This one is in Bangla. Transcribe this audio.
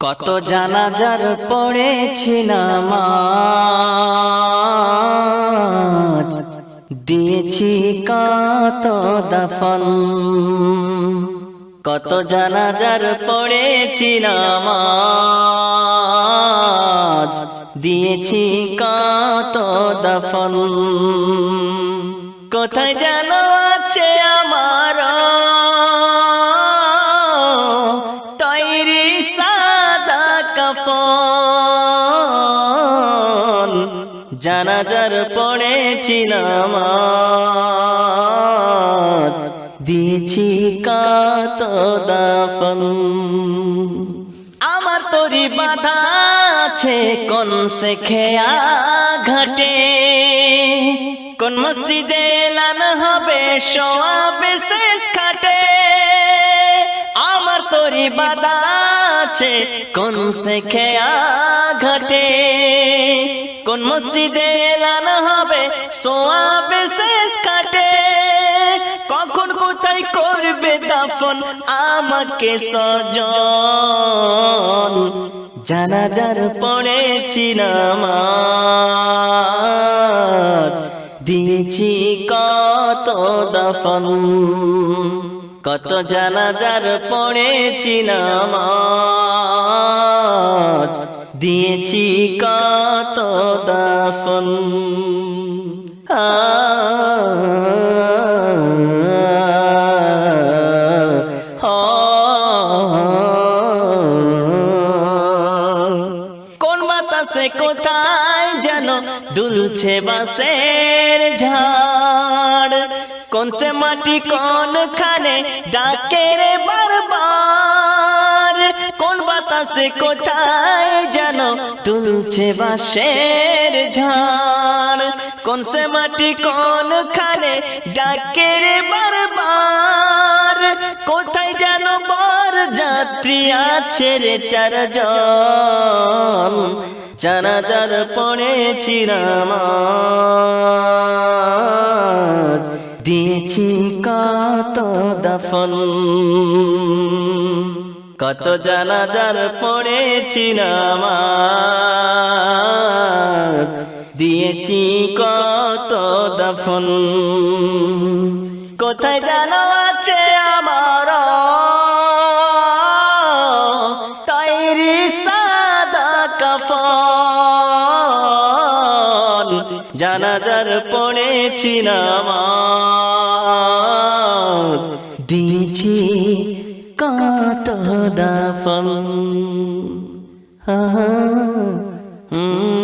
কত জানাজার পড়েছি নামাজ। দিয়েছি কত দফন। কত জানাজার পড়েছি নামাজ। দিয়েছি কত দফন। কোথায় যেন আছে আমার? তৈরি সাদা কাফন জানাজার পড়েছি নামাজ। দিয়েছি কত দাফন আমার তরি বাধা আছে, কোন সে খেয়া ঘাটে। কোন মসজিদে লান হবে সোয়াবে শেষ খাটে আমার তরি বাধা আছে, কোন সে খেয়া ঘাটে কোন মসজিদে লান হবে, সোয়াবে শেষ কাটে। কখন কোথায় করবে দাফন, আমাকে সজন জানাজার পড়েছি নামাজ দিয়েছি কত দফন। কত জানাজার পড়েছি নামাজ। দিয়েছি কত দফন। কোন বাতাসে কোথায় যেন দুলছে বাসের ঝাড় কোন সে মাটি কোন খানে ডাকে রে বারবার? কোন বাতাসে কোথায় যেন তুলছে বাসের ঝাড়? কোন সে মাটি কোন খানে ডাকে রে বারবার? কোথায় যেন বর যাত্রী আছে রে চারজন? জানাজার পড়েছি নামাজ দিয়েছি কত দফন। কত জানাজার পড়েছি নামাজ। দিয়েছি কত দফন। কোথায় জানা আছে আমার জানাজার পড়েছি নামাজ। দিয়েছি কত দাফন। হা। হুম।